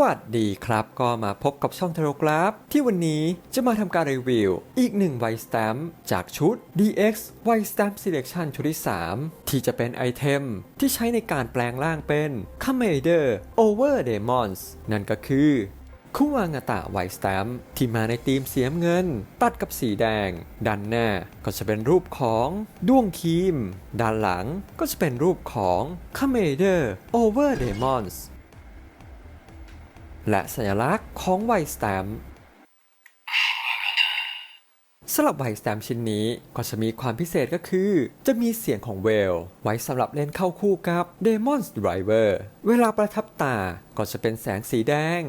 วัสดีครับ ก็มาพบกับช่องเทโรกราฟ ที่วันนี้จะมาทำการรีวิว อีกหนึ่งไวสแตมจากชุด DX ไวสแตมป์ Selection ชุดที่ 3 ที่จะเป็นไอเทม ที่ใช้ในการแปลงร่างเป็น c o m m a n d e r Over Demons นั่นก็คือคุวางาตะไวสแตมที่มาในธีมเสียมเงิน ตัดกับสีแดง ด้านหน้าก็จะเป็นรูปของด้วงครีม ด้านหลังก็จะเป็นรูปของ c o m m a n d e r Over Demons และสัญลักษณ์ของไวสแตมป์สำหรับไวสแตมป์ชิ้นนี้ก็จะมีความพิเศษก็คือ จะมีเสียงของเวล ไว้สำหรับเล่นเข้าคู่กับ Demon's Driver เวลาประทับตาก็จะเป็นแสงสีแดง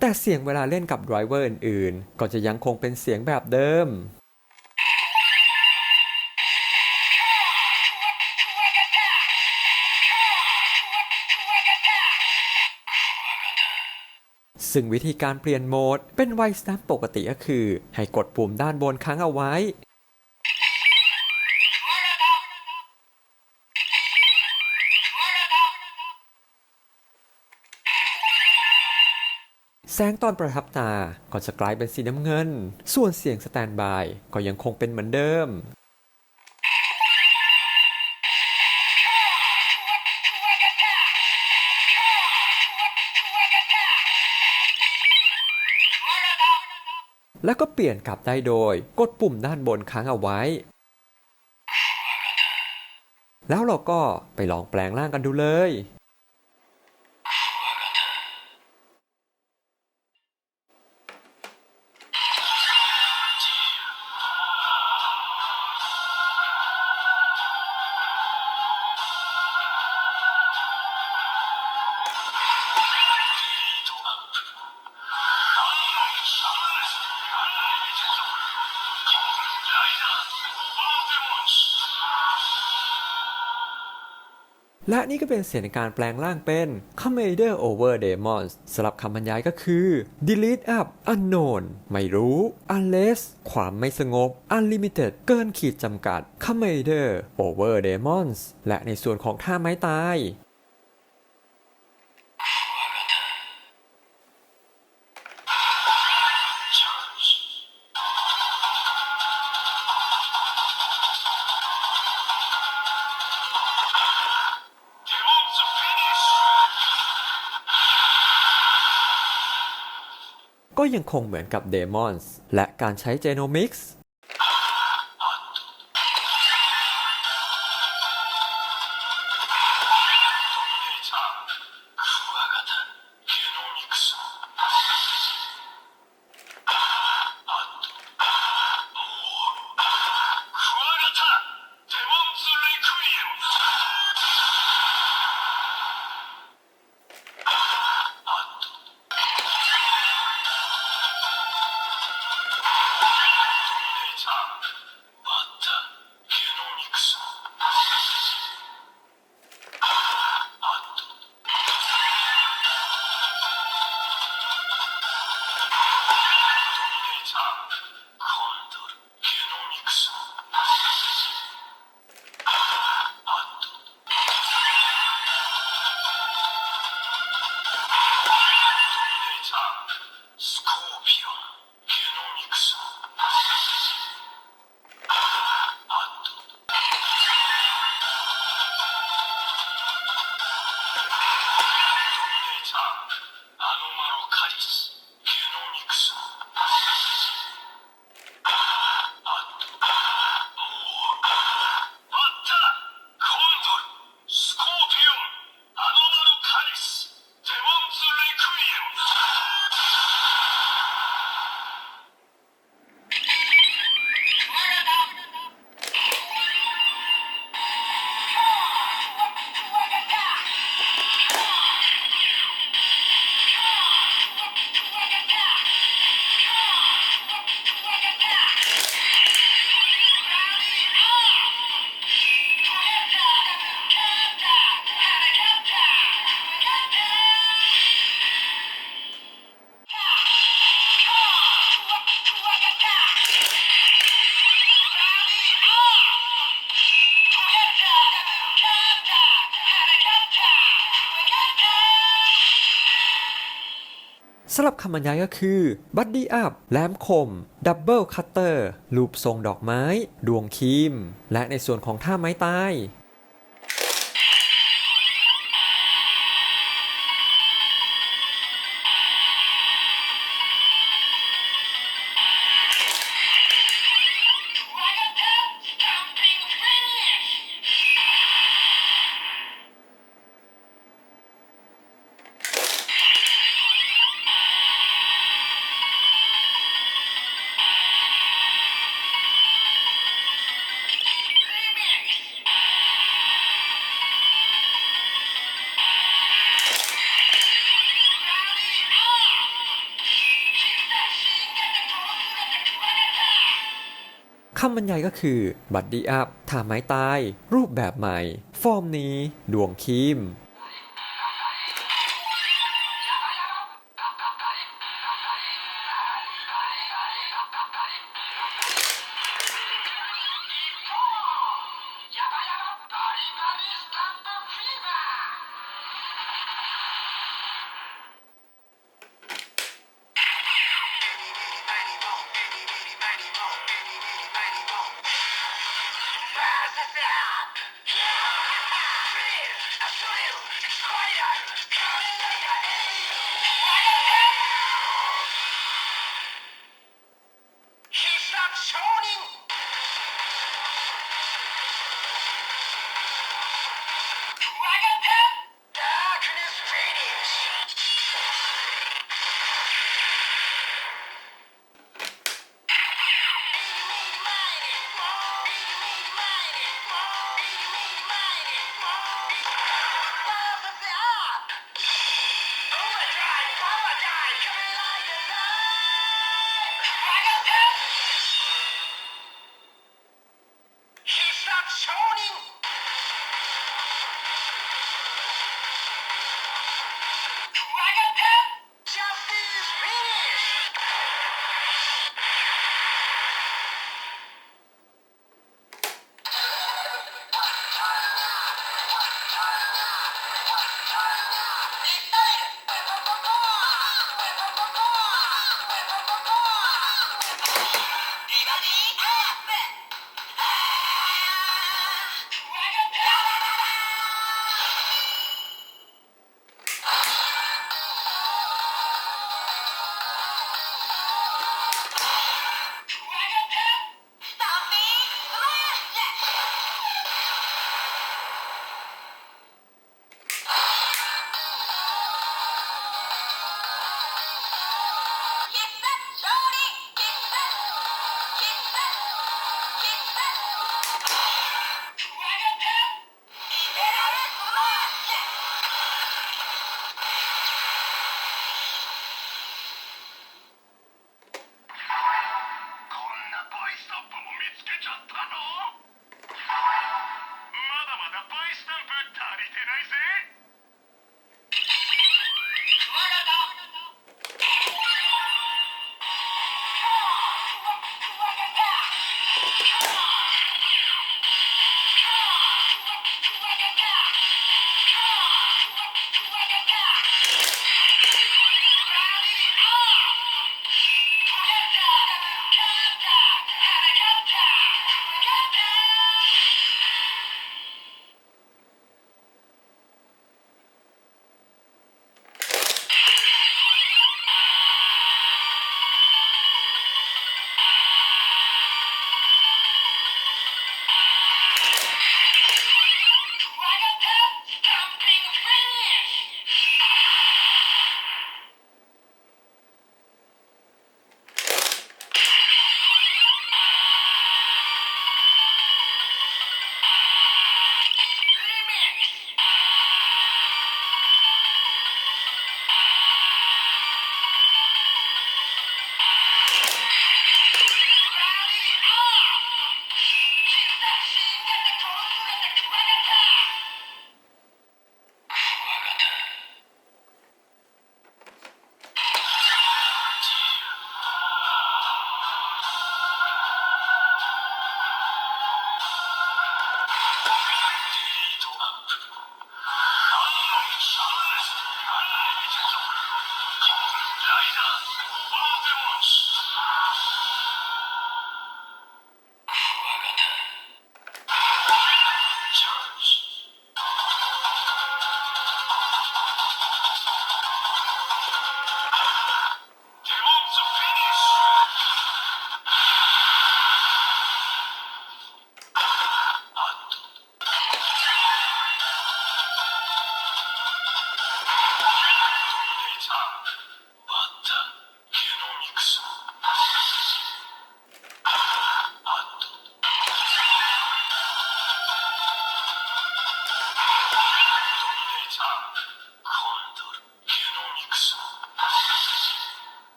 แต่เสียงเวลาเล่นกับ Driver อื่นๆ ก็จะยังคงเป็นเสียงแบบเดิม ซึ่งวิธีการเปลี่ยนโหมดเป็นไวสแตมป์ปกติก็คือ ให้กดปุ่มด้านบนค้างเอาไว้ แสงตอนประทับตาก็จะกลายเป็นสีน้ำเงิน ส่วนเสียงสแตนบายก็ยังคงเป็นเหมือนเดิม แล้วก็เปลี่ยนกลับได้โดย กดปุ่มด้านบนค้างเอาไว้ แล้วเราก็ไปลองแปลงร่างกันดูเลย และนี่ก็เป็นเสียงในการแปลงร่างเป็น Commander Over Demons สำหรับคำบรรยายก็คือ Delete up unknown ไม่รู้ unless ความไม่สงบ unlimited เกินขีดจำกัด Commander Over Demons และในส่วนของท่าไม้ตาย ก็ยังคงเหมือนกับเดมอนส์และการใช้เจโนมิกส์ำหรับคำบรรยายก็คือ Buddy Up แหลมคม Double Cutter รูปทรงดอกไม้ ดวงครีม และในส่วนของท่าไม้ตาย คำบรรยายก็คือบัดดี้อัพท่าไม้ตาย รูปแบบใหม่ ฟอร์มนี้ ดวงครีม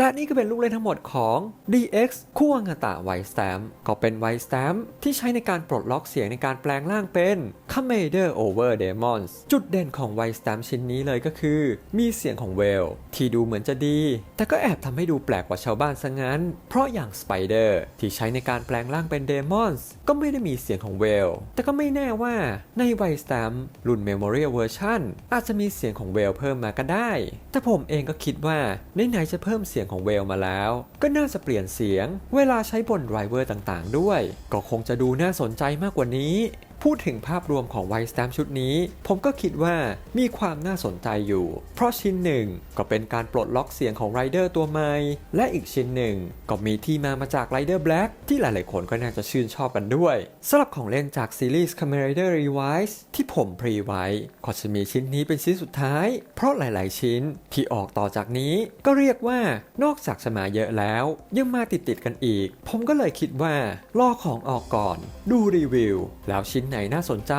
และนี่ก็เป็นลูกเล่นทั้งหมดของ DX คู่อางาตะไวสแตมก็เป็นไวสแตมที่ใช้ในการปลดล็อกเสียงในการแปลงร่างเป็น Commander Over Demons จุดเด่นของไวสแตมชิ้นนี้เลยก็คือ มีเสียงของเวล ที่ดูเหมือนจะดี แต่ก็แอบทำให้ดูแปลกกว่าชาวบ้านซะงั้น เพราะอย่าง Spider ที่ใช้ในการแปลงร่างเป็น Demons ก็ไม่ได้มีเสียงของเวล แต่ก็ไม่แน่ว่าในไวสแตมรุ่น Memorial Version อาจจะมีเสียงของเวลเพิ่มมาก็ได้ แต่ผมเองก็คิดว่าไหนๆจะเพิ่มเสียงของเวลมาแล้ว ก็น่าจะเปลี่ยนเสียง เวลาใช้บนไดรเวอร์ต่างๆ ด้วย ก็คงจะดูน่าสนใจมากกว่านี้ พูดถึงภาพรวมของไวสแตมชุดนี้ ผมก็คิดว่ามีความน่าสนใจอยู่ เพราะชิ้นหนึ่งก็เป็นการปลดล็อกเสียงของไรเดอร์ตัวใหม่ และอีกชิ้นหนึ่งก็มีที่มามาจากไรเดอร์แบล็กที่หลายๆคนก็น่าจะชื่นชอบกันด้วยสำหรับของเล่นจากซีรีส์ Kamen Rider Revise ที่ผมพรีไว้ก็จะมีชิ้นนี้เป็นชิ้นสุดท้าย เพราะหลายๆ ชิ้นที่ออกต่อจากนี้ก็เรียกว่านอกจากจะมาเยอะแล้ว ยังมาติดๆกันอีก ผมก็เลยคิดว่ารอของออกก่อน ดูรีวิว แล้วชิ้นไหนน่าสนใจ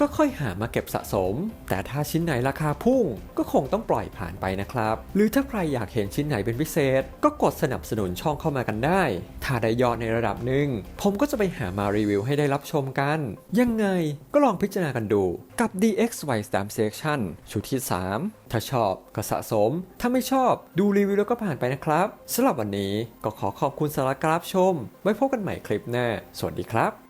ก็ค่อยหามาเก็บสะสม แต่ถ้าชิ้นไหนราคาพุ่ง ก็คงต้องปล่อยผ่านไปนะครับ หรือถ้าใครอยากเห็นชิ้นไหนเป็นพิเศษ ก็กดสนับสนุนช่องเข้ามากันได้ ถ้าได้ยอดในระดับหนึ่ง ผมก็จะไปหามารีวิวให้ได้รับชมกัน ยังไงก็ลองพิจารณากันดูกับ DXY Stamp Selection ชุดที่ 3 ถ้าชอบก็สะสม ถ้าไม่ชอบดูรีวิวแล้วก็ผ่านไปนะครับสำหรับวันนี้ก็ขอขอบคุณสำหรับการรับชม ไว้พบกันใหม่คลิปหน้า สวัสดีครับ